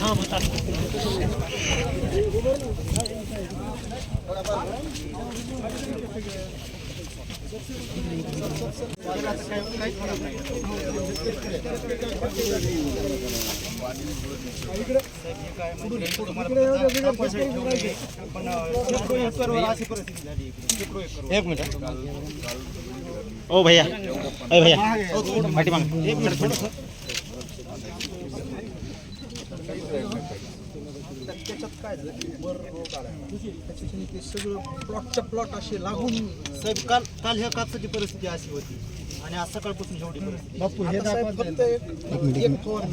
हां एक मिनिट ओ भैया अय भैया पाठीमाग एक मिनिट थोडं काय झालं वर रोग आला त्याच्याने ते सगळं प्लॉटच्या प्लॉट असे लागून साहेब काल काल ह्या कापसाची परिस्थिती अशी होती आणि आज सकाळपासून एवढी परिस्थिती बापू हे फक्त एक एक फवारणी.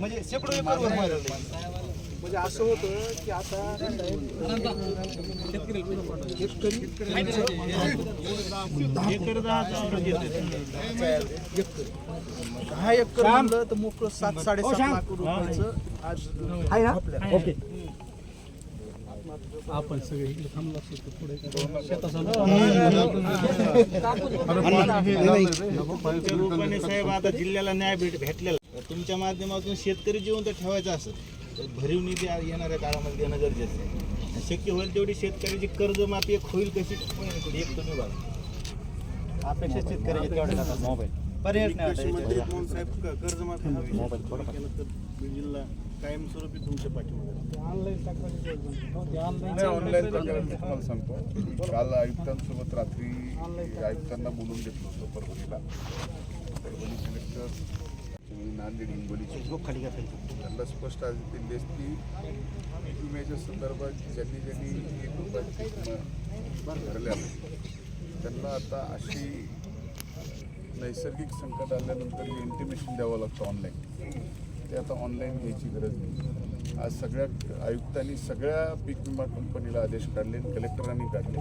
म्हणजे शेकडो एकरवर व्हायला लागले. म्हणजे असं होतं की आता शेतकरी दहा एकर म्हणलं तर मोकळं सात साडेसात लाख रुपयाचं आज आपल्याला. त्या रूपाने साहेब आता जिल्ह्याला न्याय भेट भेटलेला तुमच्या माध्यमातून शेतकरी जिवंत ठेवायचा असेल तर भरीव निधी आ- येणाऱ्या काळामध्ये देणं गरजेचं आहे. शक्य होईल तेवढी शेतकऱ्याची कर्जमाफी एक होईल कशी एक तुम्ही बघा. अपेक्षा शेतकऱ्याची तेवढ्या मोबाईल. पर्याय कर्जमाफी हा विषय केला तर बीड जिल्हा कायमस्वरूपी तुमच्या ऑनलाईन मी तुम्हाला सांगतो. काल आयुक्तांसोबत रात्री आयुक्तांना बोलून घेतलं होतं परभणीला. परभणी कलेक्टर नांदेड हिंगोलीचे. त्यांना स्पष्ट आज दिली असती पीक विम्याच्या संदर्भात ज्यांनी ज्यांनी एक रुपयाचे पीक विमा भरले आहे त्यांना आता अशी नैसर्गिक संकट आल्यानंतर जे इंटिमेशन द्यावं लागतं ऑनलाईन ते आता ऑनलाईन घ्यायची गरज नाही. आज सगळ्या आयुक्तांनी सगळ्या पीक विमा कंपनीला आदेश काढले कलेक्टरांनी काढले.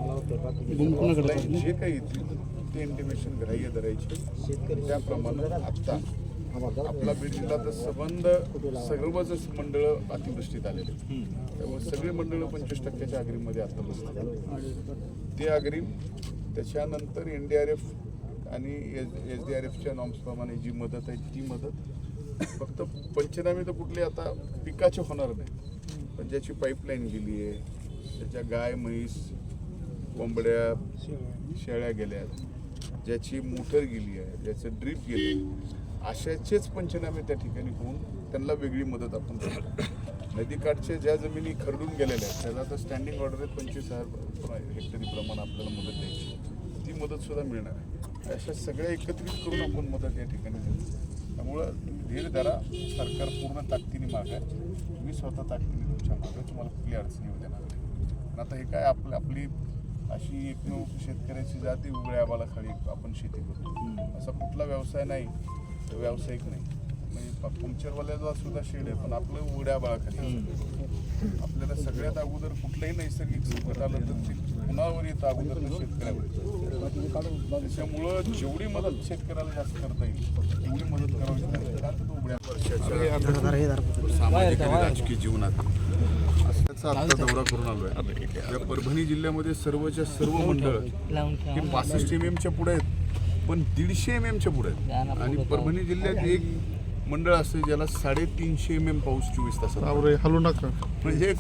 ऑनलाईन जे काही येतील ते इंटिमेशन ग्राह्य धरायचे. त्याप्रमाणे आत्ता आपला बीड जिल्ह्याचा संबंध सर्वच मंडळं अतिवृष्टीत आलेले त्यामुळे सगळी मंडळं पंचवीस टक्क्याच्या अग्रीमध्ये आता बसतात. ते अग्रीम त्याच्यानंतर एन डी आर एफ आणि एस एस डी आर एफच्या नॉर्म्सप्रमाणे जी मदत आहे ती मदत फक्त पंचनामे तर कुठले आता पिकाचे होणार नाही. पण ज्याची पाईपलाईन गेली आहे त्याच्या गाय म्हैस कोंबड्या शेळ्या. गेल्या ज्याची मोटर गेली आहे ज्याचं ड्रीप गेले अशाचेच पंचनामे त्या ठिकाणी होऊन त्यांना वेगळी मदत आपण करतो. नदीकाठच्या ज्या जमिनी खरडून गेलेल्या आहेत त्याला आता स्टँडिंग ऑर्डर आहे पंचवीस हजार हेक्टरी प्रमाण आपल्याला मदत द्यायची ती मदत सुद्धा मिळणार आहे. अशा सगळ्या एकत्रित करून आपण मदत या ठिकाणी देतो. त्यामुळं धीर धरा सरकार पूर्ण ताकदीने माग आहे. मी स्वतः ताकदीने तुमच्या मागे. तुम्हाला कुठली अडचणी येऊ देणार नाही. आता हे काय आपलं आपली अशी एकमेव शेतकऱ्याची जाती उघड्या खाली आपण शेती करतो. असा कुठला व्यवसाय नाही. तो व्यावसायिक नाही. म्हणजे प- पंक्चरवाल्याचा सुद्धा शेड आहे पण आपलं उघड्या बाळाखाली. आहे. आपल्याला सगळ्यात अगोदर कुठलंही नैसर्गिक संकट आलं तर ते कुणावर येतं अगोदर शेतकऱ्यावर त्याच्यामुळं जेवढी मदत शेतकऱ्याला जास्त करता येईल तेवढी मदत करावी उघड्या सामाजिक आणि राजकीय जीवनात. असल्याचा आता दौरा करून आलोय. या परभणी जिल्ह्यामध्ये सर्वच्या सर्व मंडळ हे पासष्ट एम एमच्या पुढे आहेत. पण दीडशे एम एमच्या पुढे आहेत. आणि परभणी जिल्ह्यात एक मंडळ असते ज्याला साडेतीनशे एम एम पाऊस चोवीस तासात हलू नका. म्हणजे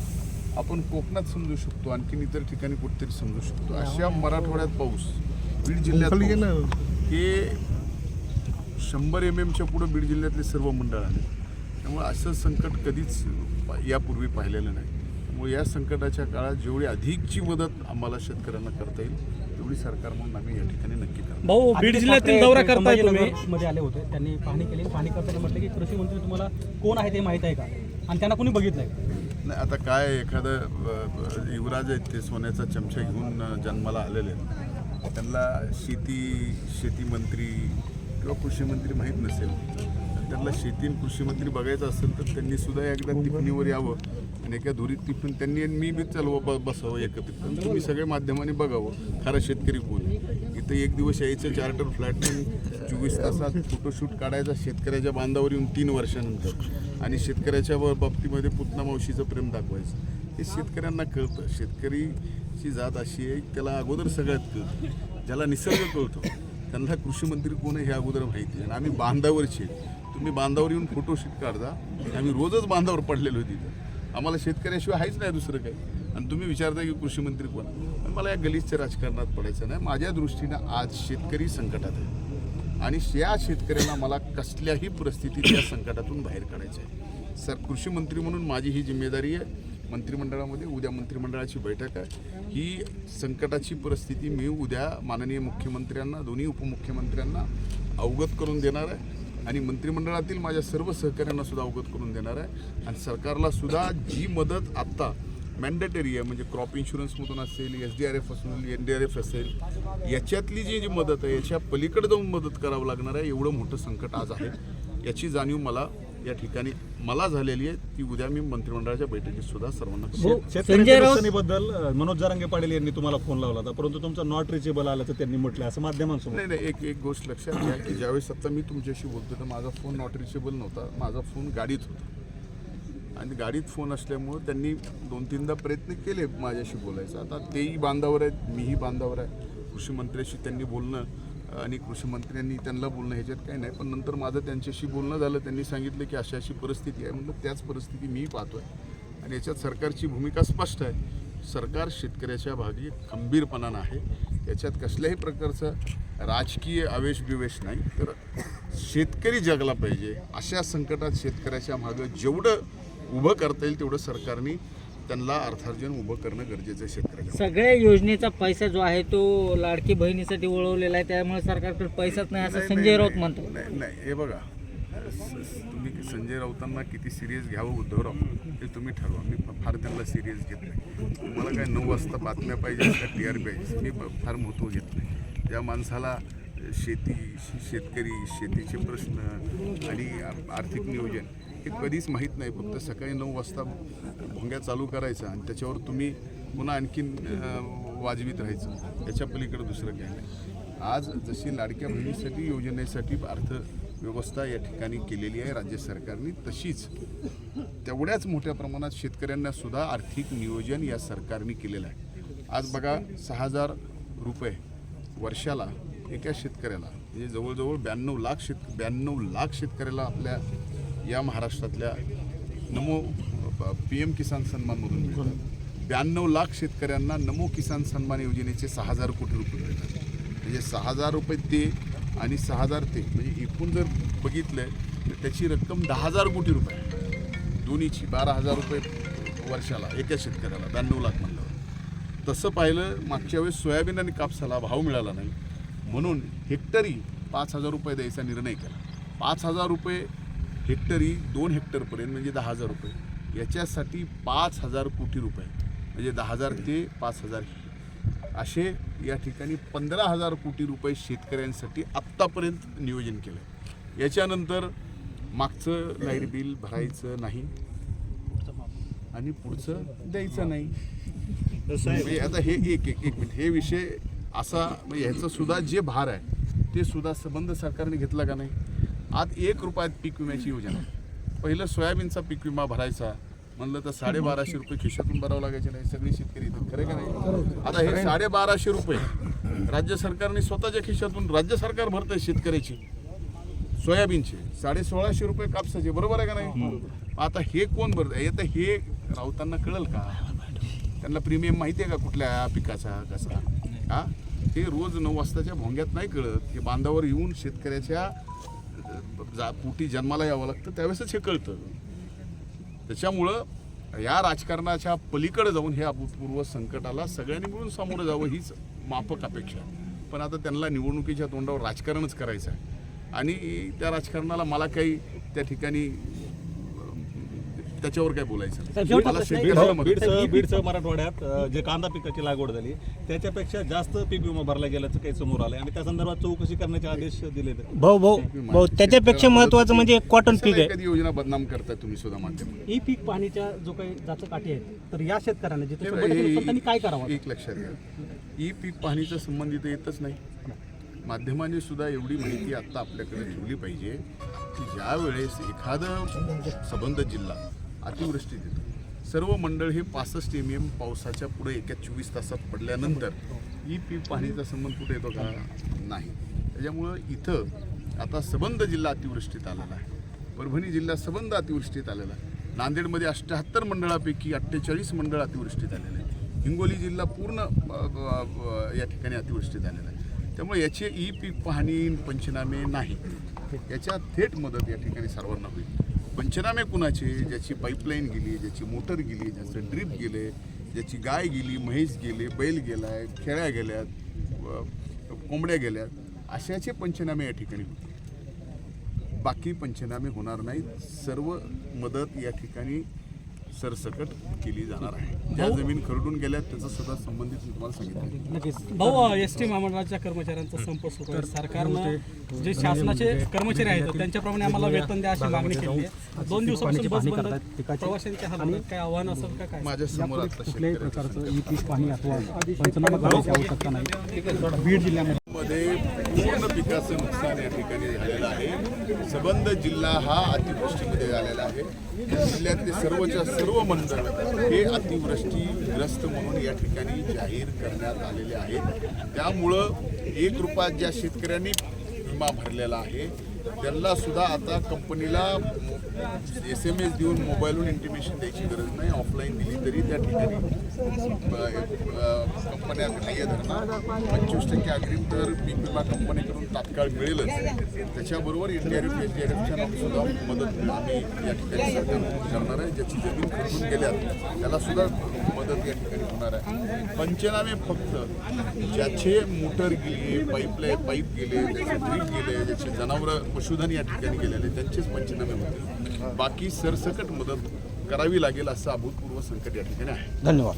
आपण कोकणात समजू शकतो आणखीन इतर ठिकाणी कुठेतरी समजू शकतो. अशा मराठवाड्यात पाऊस बीड जिल्ह्यात. हे शंभर एम एमच्या पुढे बीड जिल्ह्यातले सर्व मंडळ आले त्यामुळे असं संकट कधीच पा- यापूर्वी पाहिलेलं नाही. त्यामुळे या संकटाच्या काळात जेवढी अधिकची मदत आम्हाला शेतकऱ्यांना करता येईल तेवढी सरकार म्हणून आम्ही या ठिकाणी नक्की करणार. भाऊ बीड जिल्ह्यातील दौरा करताय तुम्ही. मध्ये आले होते. त्यांनी पाहणी केली. पाहणी करताना म्हटलं की कृषी मंत्री तुम्हाला कोण आहे ते माहीत आहे का? आणि त्यांना कोणी बघितलंय? नाही आता काय एखादं युवराज आहेत ते सोन्याचा चमचा घेऊन जन्माला आलेले आहेत. त्यांना शेती शेती मंत्री किंवा कृषी मंत्री माहीत नसेल. त्यांना शेती आणि कृषी मंत्री बघायचं असेल तर त्यांनी सुद्धा एकदा टिफणीवर यावं आणि एका धुरीत टिपून त्यांनी आणि मी बी चालवं ब बसावं एकत्रित. आणि तुम्ही सगळ्या माध्यमांनी बघावं. खरा शेतकरी कोण इथं एक दिवस यायचं चार्टर फ्लॅट चोवीस तासात फोटोशूट काढायचा शेतकऱ्याच्या बांधावर येऊन तीन वर्षानंतर आणि शेतकऱ्याच्या बाबतीमध्ये पुतना मावशीचं प्रेम दाखवायचं. हे शेतकऱ्यांना कळतं. शेतकरीची जात अशी आहे त्याला अगोदर सगळ्यात कळतं. ज्याला निसर्ग कळतो त्यांना कृषी मंत्री कोण आहे हे अगोदर माहिती आहे. आणि आम्ही बांधावरचे तुम्ही बांधावर येऊन फोटोशूट काढता. आम्ही रोजच बांधावर पडलेलो तिथं. आम्हाला शेतकऱ्याशिवाय आहेच नाही दुसरं काही. आणि तुम्ही विचारता की कृषी मंत्री कोण पण मला या गलीच्या राजकारणात पडायचं नाही. माझ्या दृष्टीनं आज शेतकरी संकटात आहे. आणि या शेतकऱ्यांना मला कसल्याही परिस्थितीत या संकटातून बाहेर काढायचं आहे. सर कृषी मंत्री म्हणून माझी ही जिम्मेदारी आहे. मंत्रिमंडळामध्ये उद्या मंत्रिमंडळाची बैठक आहे. ही संकटाची परिस्थिती मी उद्या माननीय मुख्यमंत्र्यांना दोन्ही उपमुख्यमंत्र्यांना अवगत करून देणार आहे. आणि मंत्रिमंडळातील माझ्या सर्व सहकाऱ्यांना सुद्धा अवगत करून देणार आहे. आणि सरकारला सुद्धा जी मदत आत्ता मॅन्डेटरी आहे म्हणजे क्रॉप इन्शुरन्समधून असेल एस डी आर एफ असेल एन डी आर एफ असेल याच्यातली जी जी मदत आहे याच्या पलीकडे जाऊन मदत करावं लागणार आहे एवढं मोठं संकट आज आहे. याची जाणीव मला या ठिकाणी मला झालेली आहे ती उद्या मी मंत्रिमंडळाच्या बैठकीत सुद्धा सर्वांना नुकसानीबद्दल अ, मनोज जरांगे पाटील यांनी तुम्हाला फोन लावला होता परंतु तुमचा नॉट रिचेबल आल्याचं त्यांनी म्हटलं असं माध्यमांसमोर. नाही नाही एक एक गोष्ट लक्षात घ्या की ज्यावेळेस आता मी तुमच्याशी बोलतो तर माझा फोन नॉट रिचेबल नव्हता माझा फोन गाडीत होता. आणि गाडीत फोन असल्यामुळं त्यांनी दोन तीनदा प्रयत्न केले माझ्याशी बोलायचा. आता तेही बांधावर आहेत मीही बांधावर आहे. कृषी मंत्र्याशी त्यांनी बोलणं आणि कृषी मंत्र्यांनी त्यांना बोलणं ह्याच्यात काही नाही पण नंतर माझं त्यांच्याशी बोलणं झालं त्यांनी सांगितलं की अशी अशी परिस्थिती आहे. म्हणलं त्याच परिस्थिती मी पाहतोय. आणि याच्यात सरकारची भूमिका स्पष्ट आहे. सरकार शेतकऱ्याच्या भागी खंबीरपणानं आहे याच्यात कसल्याही प्रकारचं राजकीय आवेश बिवेश नाही. तर शेतकरी जगला पाहिजे. अशा संकटात शेतकऱ्याच्या मागं जेवढं उभं करता येईल तेवढं सरकारने त्यांना अर्थार्जन उभं करणं गरजेचं आहे. सगळ्या योजनेचा पैसा जो आहे तो लाडकी बहिणीसाठी वळवलेला आहे. त्यामुळे सरकारकडे पैसाच नाही असं संजय राऊत म्हणतात. नाही नाही हे बघा. तुम्ही संजय राऊतांना किती सिरियस घ्यावं उद्धवराव हे तुम्ही ठरवा. मी फार त्यांना सिरियस घेत नाही. तुम्हाला काय नऊ वाजता बातम्या पाहिजे का टी आर पी पाहिजे मी फार महत्त्व घेत नाही. ज्या माणसाला शेती शेतकरी शेतीचे प्रश्न आणि आर्थिक नियोजन हे कधीच माहीत नाही. फक्त सकाळी नऊ वाजता भोंग्या चालू करायचा आणि त्याच्यावर तुम्ही पुन्हा आणखीन वाजवीत राहायचं. याच्या पलीकडे दुसरं काही नाही. आज जशी लाडक्या बहिणीसाठी योजनेसाठी अर्थव्यवस्था या ठिकाणी केलेली आहे राज्य सरकारने तशीच तेवढ्याच मोठ्या प्रमाणात शेतकऱ्यांना सुद्धा आर्थिक नियोजन या सरकारने केलेलं आहे. आज बघा सहा हजार रुपये वर्षाला एका शेतकऱ्याला म्हणजे जवळजवळ ब्याण्णव लाख शेत ब्याण्णव लाख शेतकऱ्याला आपल्या या महाराष्ट्रातल्या नमो पी एम किसान सन्मानमधून मिळतात ब्याण्णव लाख शेतकऱ्यांना नमो किसान सन्मान योजनेचे सहा हजार कोटी रुपये मिळतात. म्हणजे सहा हजार रुपये ते आणि सहा हजार ते. म्हणजे एकूण जर बघितलं तर त्याची रक्कम दहा हजार कोटी रुपये. दोन्हीची बारा हजार रुपये वर्षाला एका शेतकऱ्याला ब्याण्णव लाख म्हणल्यावर. तसं पाहिलं मागच्या वेळेस सोयाबीन आणि कापसाला भाव मिळाला नाही. म्हणून हेक्टरी पाच हजार रुपये द्यायचा निर्णय केला. पाच हजार रुपये हेक्टरी दोन हेक्टरपर्यंत म्हणजे दहा हजार रुपये. याच्यासाठी पाच हजार कोटी रुपये. म्हणजे दहा हजार ते पाच हजार. असे या ठिकाणी पंधरा हजार कोटी रुपये शेतकऱ्यांसाठी आत्तापर्यंत नियोजन केलं आहे याच्यानंतर मागचं लाइट बिल भरायचं नाही. आणि पुढचं द्यायचं नाही. म्हणजे आता हे एक एक एक मिनिट. हे विषय असा म्हणजे ह्याचं सुद्धा जे भार आहे ते सुद्धा संबंध सरकारने घेतला का नाही? आज एक रुपयात पीक विम्याची योजना. पहिलं सोयाबीनचा पीक विमा भरायचा. म्हणलं तर साडेबाराशे रुपये खिशातून भरावं लागायचे नाही सगळी शेतकरी इथं. खरं का नाही? आता हे साडेबाराशे रुपये राज्य सरकारने स्वतःच्या खिशातून राज्य सरकार भरतंय शेतकऱ्याची. सोयाबीनचे. साडे सोळाशे रुपये कापसाचे. बरोबर आहे का नाही? आता हे कोण भरत आता हे राऊतांना कळल का? त्यांना प्रीमियम माहिती आहे का कुठल्या पिकाचा कसा? हा? हे रोज नऊ वाजताच्या भोंग्यात नाही कळत. हे बांधावर येऊन शेतकऱ्याच्या पोटी जन्माला यावं लागतं. त्यावेळेसच हे कळतं. त्याच्यामुळं या राजकारणाच्या पलीकडे जाऊन हे अभूतपूर्व संकटाला सगळ्यांनी मिळून सामोरं जावं हीच माफक अपेक्षा आहे. पण आता त्यांना निवडणुकीच्या तोंडावर राजकारणच करायचं आहे. आणि त्या राजकारणाला मला काही त्या ठिकाणी त्याच्यावर काय बोलायचं? आहे- बीडसह मराठवाड्यात जे कांदा पिकाची लागवड झाली त्याच्यापेक्षा जास्त पीक विमा भरला गेल्याचं काही समोर आलंय. आणि त्या संदर्भात चौकशी करण्याचे आदेश दिले भाऊ भाऊ भाऊ त्याच्यापेक्षा महत्वाचं म्हणजे कॉटन पीक आहे. एखादी योजना बदनाम करताय तुम्ही सुद्धा माध्यम ई पीक पाणीच्या जो काही जाचं काठी आहेत तर या शेतकऱ्यांना जिथे हे- हे- काय करावं? एक लक्षात घ्या. ई पीक पाहणीचा संबंध इथं येतच नाही. माध्यमांनी सुद्धा एवढी माहिती आत्ता आपल्याकडे ठेवली पाहिजे की ज्या वेळेस एखादं सबंध जिल्हा अतिवृष्टीत येतो सर्व मंडळ हे पासष्ट एम एम पावसाच्या पुढे एका चोवीस तासात पडल्यानंतर ई पीक पाहणीचा संबंध कुठे येतो का नाही. त्याच्यामुळं इथं आता सबंध जिल्हा अतिवृष्टीत आलेला आहे. परभणी जिल्हा सबंध अतिवृष्टीत आलेला आहे. नांदेडमध्ये अठ्ठ्याहत्तर मंडळापैकी अठ्ठेचाळीस मंडळ अतिवृष्टीत आलेले आहे हिंगोली जिल्हा पूर्ण या ठिकाणी अतिवृष्टीत आलेला आहे. त्यामुळे याचे ई पीक पाहणी पंचनामे नाही याच्या थेट मदत या ठिकाणी सर्वांना होईल. पंचनामे कुणाचे? ज्याची पाईपलाईन गेली ज्याची मोटर गेली ज्याचं ड्रीप गेले ज्याची गाय गेली म्हैस गेले बैल गेलाय खेळ्या गेल्यात कोंबड्या गेल्यात अशाचे पंचनामे या ठिकाणी होते. बाकी पंचनामे होणार नाहीत. सर्व मदत या ठिकाणी सरसकट केली जाणार आहे. ज्या जमीन खरडून गेल्यात त्याचा सुद्धा संबंधित मी तुम्हाला सांगितलं. नक्कीच भाऊ एस टी महामंडळाच्या कर्मचाऱ्यांचा संप सुरू आहे. सरकारनं जे शासनाचे कर्मचारी आहेत त्यांच्याप्रमाणे आम्हाला वेतन द्या अशी मागणी केली आहे. दोन दिवसापासून बस बंद. आहेत. प्रवाशांच्या हातात काय आव्हान असेल का काय? माझ्यासमोर आता कुठल्याही प्रकारचं ई पीक पाणी अथवा पंचनामा करायची आवश्यकता नाही. बीड जिल्ह्यामध्ये जिल्ह्यामध्ये पूर्ण पिकाचं नुकसान या ठिकाणी झालेलं आहे. सबंध जिल्हा हा अतिवृष्टीमध्ये झालेला आहे. जिल्ह्यातले सर्वच्या सर्व मंडळ हे अतिवृष्टीग्रस्त म्हणून या ठिकाणी जाहीर करण्यात आलेले आहेत. त्यामुळं एक रुपयात ज्या शेतकऱ्यांनी विमा भरलेला आहे त्यांना सुद्धा आता कंपनीला एस एम एस देऊन मोबाईलवरून इंटिमेशन द्यायची गरज नाही ऑफलाईन दिली तरी त्या ठिकाणी. अ, अ, कंपन्या ग्राह्य पंचवीस टक्के अग्रिम तर पीक विमा कंपनीकडून तात्काळ मिळेलच. त्याच्याबरोबर N D R F S D R एफच्या सुद्धा मदत आम्ही या ठिकाणी सरकार करणार आहे. ज्याची जमीन खर्चून गेल्यात त्याला सुद्धा मदत या ठिकाणी होणार आहे. पंचनामे फक्त. ज्याचे मोटर गेली पाईपलाईन पाईप गेले त्याचे ड्रीप गेले ज्याचे जनावरं पशुधन या ठिकाणी गेलेले त्यांचेच पंचनामे होतील बाकी सरसकट मदत करावी लागेल असं अभूतपूर्व संकट या ठिकाणी आहे. धन्यवाद.